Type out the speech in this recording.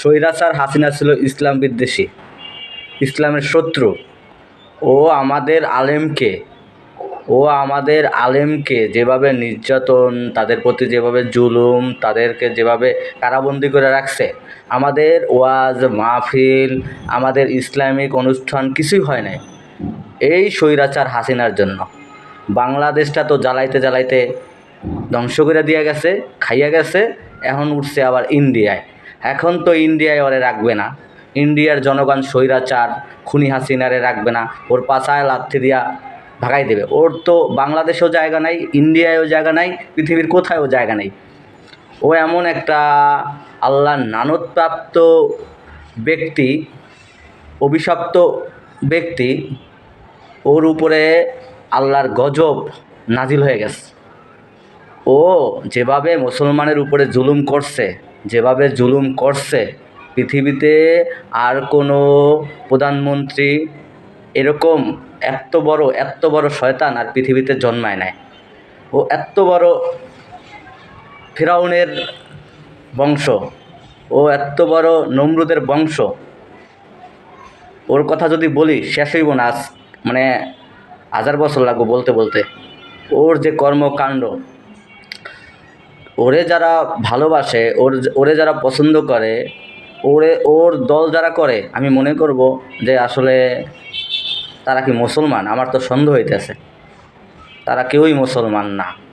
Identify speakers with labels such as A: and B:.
A: স্বৈরাচার হাসিনা ছিল ইসলাম বিদ্বেষী, ইসলামের শত্রু। ও আমাদের আলেমকে, ও আমাদের আলেমকে যেভাবে নির্যাতন, তাদের প্রতি যেভাবে জুলুম, তাদেরকে যেভাবে কারাবন্দি করে রাখছে, আমাদের ওয়াজ, মাহফিল, আমাদের ইসলামিক অনুষ্ঠান কিছুই হয় নাই। এই স্বৈরাচার হাসিনার জন্য। বাংলাদেশটা তো জ্বালাইতে জ্বালাইতে ধ্বংস করে দিয়ে গেছে, খাইয়া গেছে, এখন উঠছে আবার ইন্ডিয়ায়। এখন তো ইন্ডিয়ায় ওরে রাখবে না। ইন্ডিয়ার জনগণ স্বৈরাচার, খুনি হাসিনারে রাখবে না। ওর পাছায় লাথি দিয়া ভাগাই দেবে। ওর তো বাংলাদেশেও জায়গা নাই, ইন্ডিয়ায়ও জায়গা নাই, পৃথিবীর কোথায়ও জায়গা নেই। ও এমন একটা আল্লাহর নানতপ্রাপ্ত ব্যক্তি, অভিশপ্ত ব্যক্তি, ওর উপরে আল্লাহর গজব নাজিল হয়ে গেছে। ও যেভাবে মুসলমানের উপরে জুলুম করছে যেভাবে জুলুম করছে, পৃথিবীতে আর কোনো প্রধানমন্ত্রী এরকম এত বড় এত বড় শয়তান আর পৃথিবীতে জন্মায় নাই। ও এত বড় ফেরাউনের বংশ, ও এত বড় নমরুদের বংশ। ওর কথা যদি বলি, শেষ হইব না মানে হাজার বছর লাগবে বলতে বলতে। ওর যে কর্মকাণ্ড ওরে যারা ভালোবাসে, ওর ওরে যারা পছন্দ করে, ওরে, ওর দল যারা করে, আমি মনে করব যে আসলে তারা কি মুসলমান? আমার তো সন্দেহ হইতেছে। তারা কেউই মুসলমান না।